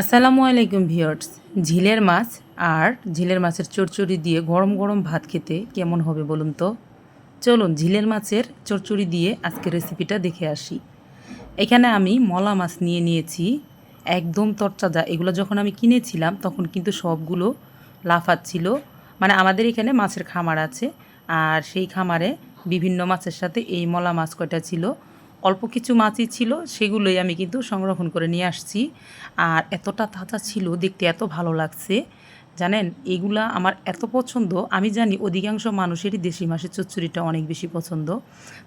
আসসালামু আলাইকুম ভিউয়ার্স। ঝিলের মাছ আর ঝিলের মাছের চচ্চড়ি দিয়ে গরম গরম ভাত খেতে কেমন হবে বলুন তো? চলুন ঝিলের মাছের চচ্চড়ি দিয়ে আজকে রেসিপিটা দেখে আসি। এখানে আমি মলা মাছ নিয়ে নিয়েছি, একদম তরচাজা এগুলো যখন আমি কিনেছিলাম তখন কিন্তু সবগুলো লাফাচ্ছিল মানে আমাদের এখানে মাছের খামার আছে আর সেই খামারে বিভিন্ন মাছের সাথে এই মলা মাছ কয়টা ছিল অল্প কিছু মাছই ছিল, সেগুলোই আমি কিন্তু সংরক্ষণ করে নিয়ে আসছি। আর এতটা তাজা ছিল, দেখতে এত ভালো লাগছে, জানেন? এগুলা আমার এত পছন্দ, আমি জানি অধিকাংশ মানুষেরই দেশি মাছের চচ্চড়িটা অনেক বেশি পছন্দ।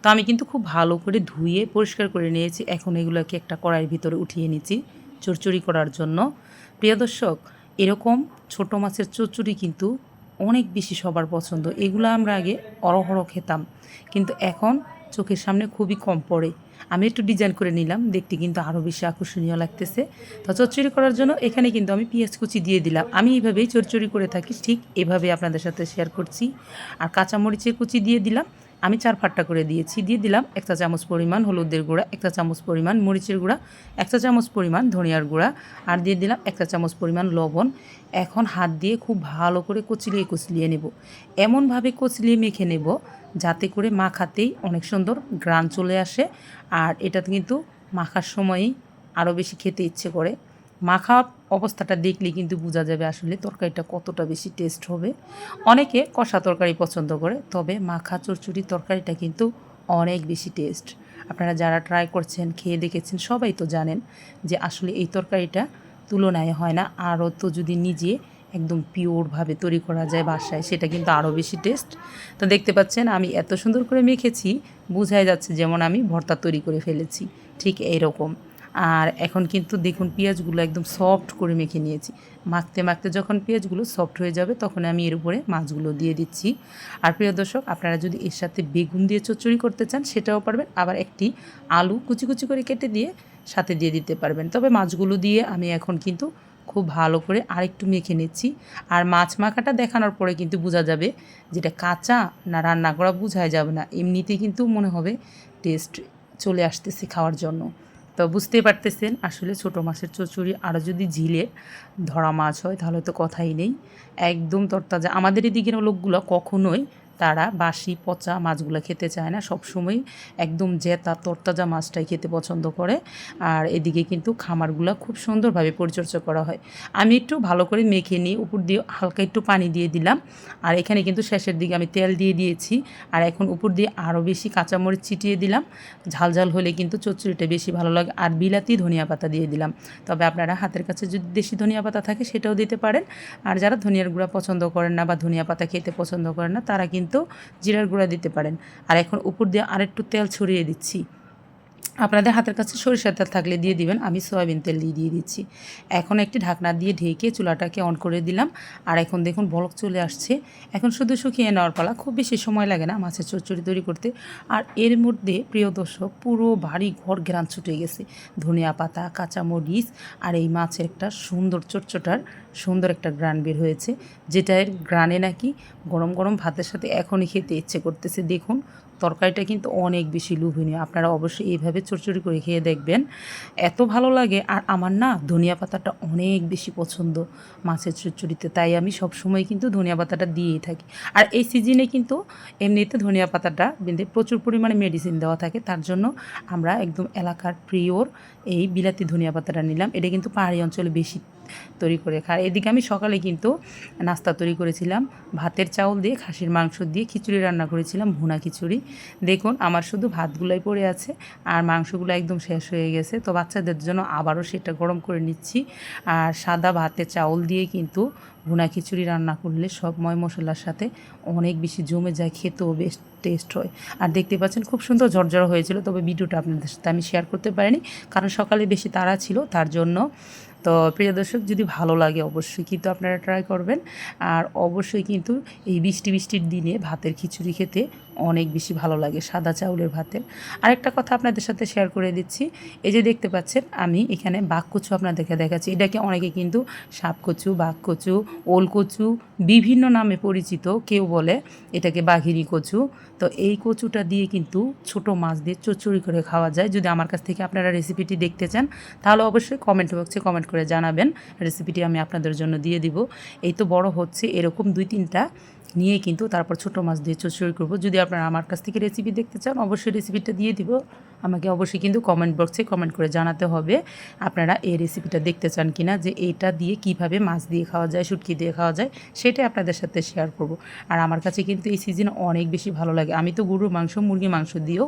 তো আমি কিন্তু খুব ভালো করে ধুয়ে পরিষ্কার করে নিয়েছি, এখন এগুলোকে একটা কড়াইয়ের ভিতরে উঠিয়ে নিচ্ছি চচ্চড়ি করার জন্য। প্রিয় দর্শক, এরকম ছোট মাছের চচ্চড়ি কিন্তু অনেক বেশি সবার পছন্দ, এগুলো আমরা আগে অরহর খেতাম, কিন্তু এখন চোখের সামনে খুবই কম পড়ে। আমি একটু ডিজাইন করে নিলাম, দেখতে কিন্তু আরও বেশি আকর্ষণীয় লাগতেছে। তো চচ্চড়ি করার জন্য এখানে কিন্তু আমি পেঁয়াজ কুচি দিয়ে দিলাম। আমি এইভাবেই চচ্চড়ি করে থাকি, ঠিক এভাবে আপনাদের সাথে শেয়ার করছি। আর কাঁচামরিচের কুচি দিয়ে দিলাম। আমি চার ফাট্টা করে দিয়েছি, দিয়ে দিলাম একটা চামচ পরিমাণ হলুদের গুঁড়া একটা চামচ পরিমাণ মরিচের গুঁড়া একটা চামচ পরিমাণ ধনিয়ার গুঁড়া আর দিয়ে দিলাম একটা চামচ পরিমাণ লবণ। এখন হাত দিয়ে খুব ভালো করে কচলিয়ে কচলিয়ে নেব। এমনভাবে কচলিয়ে মেখে নেব যাতে করে মাখাতেই অনেক সুন্দর গ্রান চলে আসে আর এটা কিন্তু মাখার সময়ই আরও বেশি খেতে ইচ্ছে করে। মাখা অবস্থাটা দেখলে কিন্তু বোঝা যাবে আসলে তরকারিটা কতটা বেশি টেস্ট হবে। অনেকে কষা তরকারি পছন্দ করে, তবে মাখা চচ্চড়ি তরকারিটা কিন্তু অনেক বেশি টেস্ট আপনারা যারা ট্রাই করছেন, খেয়ে দেখেছেন, সবাই তো জানেন যে আসলে এই তরকারিটা তুলনায় হয় না। আরও তো যদি নিজে একদম পিওরভাবে তৈরি করা যায় বাসায়, সেটা কিন্তু আরও বেশি টেস্ট তো দেখতে পাচ্ছেন, আমি এত সুন্দর করে মেখেছি, বোঝাই যাচ্ছে যেমন আমি ভর্তা তৈরি করে ফেলেছি। ঠিক এইরকম। আর এখন কিন্তু দেখুন পেঁয়াজগুলো একদম সফট করে মেখে নিয়েছি। মাখতে মাখতে যখন পেঁয়াজগুলো সফট হয়ে যাবে তখন আমি এর উপরে মাছগুলো দিয়ে দিচ্ছি। আর প্রিয় দর্শক, আপনারা যদি এর সাথে বেগুন দিয়ে চচ্চড়ি করতে চান সেটাও পারবেন, আবার একটি আলু কুচি কুচি করে কেটে দিয়ে সাথে দিয়ে দিতে পারবেন। তবে মাছগুলো দিয়ে আমি এখন কিন্তু খুব ভালো করে আরেকটু মেখে নিচ্ছি। আর মাছ মাখাটা দেখানোর পরে কিন্তু বোঝা যাবে যেটা কাঁচা না রান্না করা বোঝাই যাবে না। এমনিতেই কিন্তু মনে হবে টেস্ট চলে আসতেছে খাওয়ার জন্য। তো বুঝতেই পারতেছেন, আসলে ছোট মাছের চচুরি আরও যদি ঝিলে ধরা মাছ হয় তাহলে তো কথাই নেই। একদম তরতাজা। আমাদের এদিকের লোকগুলো কখনোই তারা বাসি, পচা মাছগুলো খেতে চায় না। সবসময় একদম জেতা, তরতাজা মাছটাই খেতে পছন্দ করে। আর এদিকে কিন্তু খামারগুলো খুব সুন্দরভাবে পরিচর্যা করা হয়। আমি একটু ভালো করে মেখে নিই, উপর দিয়ে হালকা একটু পানি দিয়ে দিলাম। আর এখানে কিন্তু শেষের দিকে আমি তেল দিয়ে দিয়েছি। আর এখন উপর দিয়ে আরও বেশি কাঁচামরিচ ছিটিয়ে দিলাম। ঝাল ঝাল হলে কিন্তু চচ্চড়িটা বেশি ভালো লাগে। আর বিলাতি ধনিয়া পাতা দিয়ে দিলাম। তবে আপনারা হাতের কাছে যদি দেশি ধনিয়া পাতা থাকে সেটাও দিতে পারেন। আর যারা ধনিয়ার গুঁড়া পছন্দ করেন না বা ধনিয়া পাতা খেতে পছন্দ করেন না, তারা কিন্তু জিরার গুঁড়া দিতে পারেন। আর এখন উপর দিয়ে আরেকটু তেল ছড়িয়ে দিচ্ছি। আপনাদের হাতের কাছে সরিষার তেল থাকলে দিয়ে দিবেন। আমি সয়াবিন তেল দিয়ে দিয়ে দিচ্ছি। এখন একটি ঢাকনা দিয়ে ঢেকে চুলাটাকে অন করে দিলাম। আর এখন দেখুন বলক চলে আসছে। এখন শুধু শুকিয়ে নেওয়ার পালা। খুব বেশি সময় লাগে না মাছের চচ্চড়ি তৈরি করতে। আর এর মধ্যে প্রিয় দর্শক, পুরো বাড়ি ঘর ঘেরান ছুটে গেছে। ধনিয়া পাতা, কাঁচামরিচ আর এই মাছের একটা সুন্দর চটচটার সুন্দর একটা গ্রান বের হয়েছে। যেটা এর গ্রানে নাকি গরম গরম ভাতের সাথে এখনই খেতে ইচ্ছে করতেছে। দেখুন তরকারিটা কিন্তু অনেক বেশি লোভনীয়। আপনারা অবশ্যই এইভাবে চড়চড়ি করে খেয়ে দেখবেন। এত ভালো লাগে। আর আমার না ধনিয়া পাতাটা অনেক বেশি পছন্দ মাছের চচ্চড়িতে। তাই আমি সব সময় কিন্তু ধনিয়া পাতাটা দিয়েই থাকি। আর এই সিজনে কিন্তু এমনিতে ধনিয়া পাতাটা প্রচুর পরিমাণে মেডিসিন দেওয়া থাকে। তার জন্য আমরা একদম এলাকার প্রিয়র এই বিলাতি ধনিয়া পাতাটা নিলাম। এটা কিন্তু পাহাড়ি অঞ্চলে বেশি তৈরি করে খায়। এদিকে আমি সকালে কিন্তু নাস্তা তৈরি করেছিলাম। ভাতের চাউল দিয়ে, খাসির মাংস দিয়ে খিচুড়ি রান্না করেছিলাম, ভুনা খিচুড়ি। দেখুন, আমার শুধু ভাতগুলোই পড়ে আছে আর মাংসগুলো একদম শেষ হয়ে গেছে। তো বাচ্চাদের জন্য আবারও সেটা গরম করে নিচ্ছি। আর সাদা ভাতে চাউল দিয়ে কিন্তু ভুনা খিচুড়ি রান্না করলে সব ময় মশলার সাথে অনেক বেশি জমে যায়, খেতেও বেশ টেস্ট হয়। আর দেখতে পাচ্ছেন, খুব সুন্দর ঝরঝর হয়েছিল, তবে ভিডিওটা আপনাদের সাথে আমি শেয়ার করতে পারিনি। কারণ সকালে বেশি তাড়া ছিল, তার জন্য তো প্রিয় দর্শক, যদি ভালো লাগে অবশ্যই কিন্তু আপনারা ট্রাই করবেন। আর অবশ্যই কিন্তু এই বৃষ্টি বৃষ্টির দিনে ভাতের খিচুড়ি খেতে অনেক বেশি ভালো লাগে সাদা চাউলের ভাতের আরেকটা কথা আপনাদের সাথে শেয়ার করে দিচ্ছি। এই যে দেখতে পাচ্ছেন, আমি এখানে বাঘ কচু আপনাদেরকে দেখাচ্ছি। এটাকে অনেকে কিন্তু সাপ কচু বাঘ কচু, ওল কচু বিভিন্ন নামে পরিচিত, কেউ বলে এটাকে বাঘিনী কচু। তো এই কচুটা দিয়ে কিন্তু ছোট মাছ দিয়ে চচ্চড়ি করে খাওয়া যায়। যদি আমার কাছ থেকে আপনারা রেসিপিটি দেখতে চান, তাহলে অবশ্যই কমেন্ট বক্সে কমেন্ট করে জানাবেন। রেসিপিটি আমি আপনাদের জন্য দিয়ে দিব। এই তো বড় হচ্ছে, এরকম দুই তিনটা নিয়ে কিন্তু তারপর ছোটো মাছ দিয়ে চচ্চড়ি করব। যদি আপনারা আমার কাছ থেকে রেসিপি দেখতে চান, অবশ্যই রেসিপিটা দিয়ে দিব। আমাকে অবশ্যই কিন্তু কমেন্ট বক্সে কমেন্ট করে জানাতে হবে আপনারা এই রেসিপিটা দেখতে চান কি না যে এইটা দিয়ে কীভাবে মাছ দিয়ে খাওয়া যায়, শুটকি দিয়ে খাওয়া যায়, সেটাই আপনাদের সাথে শেয়ার করব। আর আমার কাছে কিন্তু এই সিজন অনেক বেশি ভালো লাগে। আমি তো গরুর মাংস মুরগি মাংস দিয়েও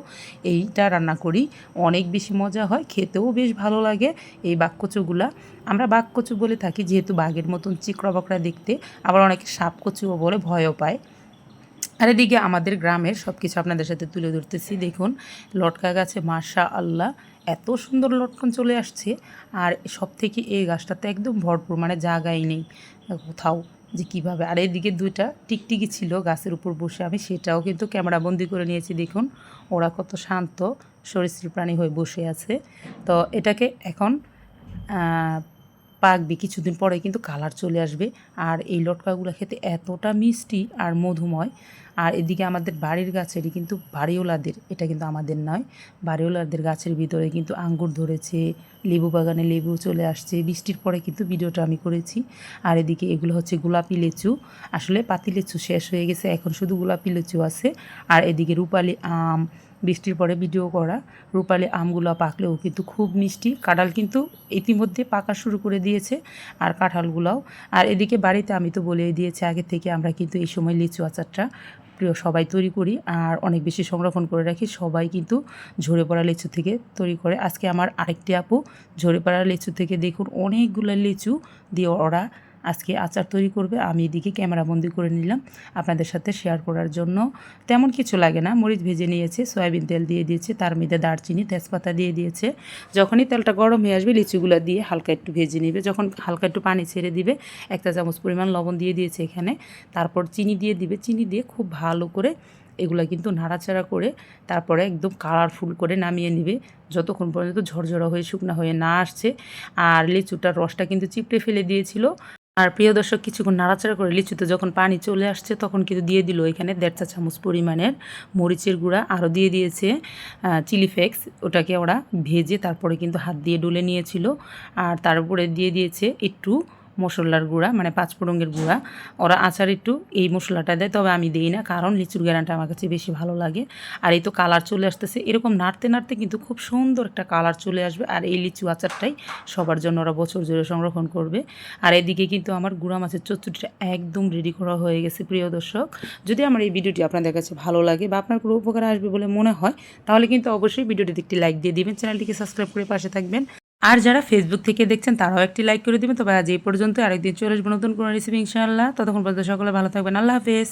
এইটা রান্না করি। অনেক বেশি মজা হয়, খেতেও বেশ ভালো লাগে এই বাক্যচুগুলা আমরা বাঘ কচু বলে থাকি, যেহেতু বাঘের মতন চিকড়া বকড়া দেখতে, আবার অনেকে সাপ কচুও বলে, ভয়ও পায়। আর এদিকে আমাদের গ্রামের সব কিছু আপনাদের সাথে তুলে ধরতেছি। দেখুন, লটকা গাছে মাশা আল্লাহ এত সুন্দর লটকন চলে আসছে। আর সব থেকে এই গাছটাতে একদম ভরপুর মানে জায়গাই নেই কোথাও যে কীভাবে। আর এদিকে দুইটা টিকটিকি ছিল গাছের উপর বসে, আমি সেটাও কিন্তু ক্যামেরা বন্দি করে নিয়েছি। দেখুন, ওরা কত শান্ত, সরীসৃপ প্রাণী হয়ে বসে আছে। তো এটাকে এখন পাকবে কিছুদিন পরে কিন্তু কালার চলে আসবে। আর এই লটকাগুলো খেতে এতটা মিষ্টি আর মধুময়। আর এদিকে আমাদের বাড়ির গাছেরই কিন্তু বাড়িওয়ালাদের এটা কিন্তু আমাদের নয় বাড়িওয়ালাদের গাছের ভিতরে কিন্তু আঙ্গুর ধরেছে, লেবু বাগানে লেবু চলে আসছে, বৃষ্টির পরে কিন্তু ভিডিওটা আমি করেছি। আর এদিকে এগুলো হচ্ছে গোলাপি লেচু। আসলে পাতি লেচু শেষ হয়ে গেছে, এখন শুধু গোলাপি লেচু আছে। আর এদিকে রূপালি আম বৃষ্টির পরে ভিডিও করা। রূপালি আমগুলো পাকলেও কিন্তু খুব মিষ্টি। কাঁঠাল কিন্তু ইতিমধ্যে পাকা শুরু করে দিয়েছে আর কাঁঠালগুলোও। আর এদিকে বাড়িতে আমি তো বলে দিয়েছি, আগে থেকে আমরা কিন্তু এই সময় লিচু আচারটা প্রিয় সবাই তৈরি করি। আর অনেক বেশি সংরক্ষণ করে রাখি, সবাই কিন্তু ঝরে পড়া লিচু থেকে তৈরি করে। আজকে আমার আরেকটি আপু ঝরে পড়া লিচু থেকে দেখুন, অনেকগুলো লিচু দিয়ে ওরা আজকে আচার তৈরি করবে, আমি এদিকে ক্যামেরা বন্দি করে নিলাম। আপনাদের সাথে শেয়ার করার জন্য তেমন কিছু লাগে না। মরিচ ভেজে নিয়েছে, সয়াবিন তেল দিয়ে দিয়েছে, তার মধ্যে দারচিনি, তেজপাতা দিয়ে দিয়েছে। যখনই তেলটা গরম হয়ে আসবে, লিচুগুলো দিয়ে হালকা একটু ভেজে নেবে। যখন হালকা একটু পানি ছেড়ে দিবে, একটা চামচ পরিমাণ লবণ দিয়ে দিয়েছে এখানে। তারপর চিনি দিয়ে দিবে। চিনি দিয়ে খুব ভালো করে এগুলো কিন্তু নাড়াচাড়া করে তারপরে একদম কালারফুল করে নামিয়ে নিবে। যতক্ষণ পর্যন্ত ঝরঝরা হয়ে, শুকনা হয়ে না আসছে। আর লিচুটার রসটা কিন্তু চিপড়ে ফেলে দিয়েছিল। আর প্রিয় দর্শক, কিছুক্ষণ নাড়াচাড়া করে লিচুতে যখন পানি চলে আসছে, তখন কিন্তু দিয়ে দিল এখানে দেড় চা চামচ পরিমাণের মরিচের গুঁড়া। আরও দিয়ে দিয়েছে চিলি ফ্লেক্স। ওটাকে ওরা ভেজে তারপরে কিন্তু হাত দিয়ে ডুলে নিয়েছিল। আর তার উপরে দিয়ে দিয়েছে একটু মশলার গুঁড়া মানে পাঁচফোড়ঙ্গের গুঁড়া। ওরা আচার একটু এই মশলাটা দেয়, তবে আমি দিই না, কারণ লিচুর গ্যারানটা আমার কাছে বেশি ভালো লাগে। আর এই তো কালার চলে আসতেছে। এরকম নাড়তে নাড়তে কিন্তু খুব সুন্দর একটা কালার চলে আসবে, আর এই লিচু আচারটাই সবার জন্য ওরা বছর জুড়ে সংরক্ষণ করবে। আর এদিকে কিন্তু আমার গুঁড়া মাছের চচ্চড়িটা একদম রেডি করা হয়ে গেছে, প্রিয় দর্শক। যদি আমার এই ভিডিওটি আপনাদের কাছে ভালো লাগে বা আপনার কোনো উপকার আসবে বলে মনে হয়, তাহলে কিন্তু অবশ্যই ভিডিওটিতে একটি লাইক দিয়ে দিবেন, চ্যানেলটিকে সাবস্ক্রাইব করে পাশে থাকবেন। আর যারা ফেসবুক থেকে দেখছেন, তারাও একটি লাইক করে দেবেন। তবে আজ এই পর্যন্ত আরেকদিন চলে আসব নতুন কোনো রেসিপি ইনশাআল্লাহ। ততক্ষণ পর্যন্ত সকলে ভালো থাকবেন। আল্লাহ হাফেজ।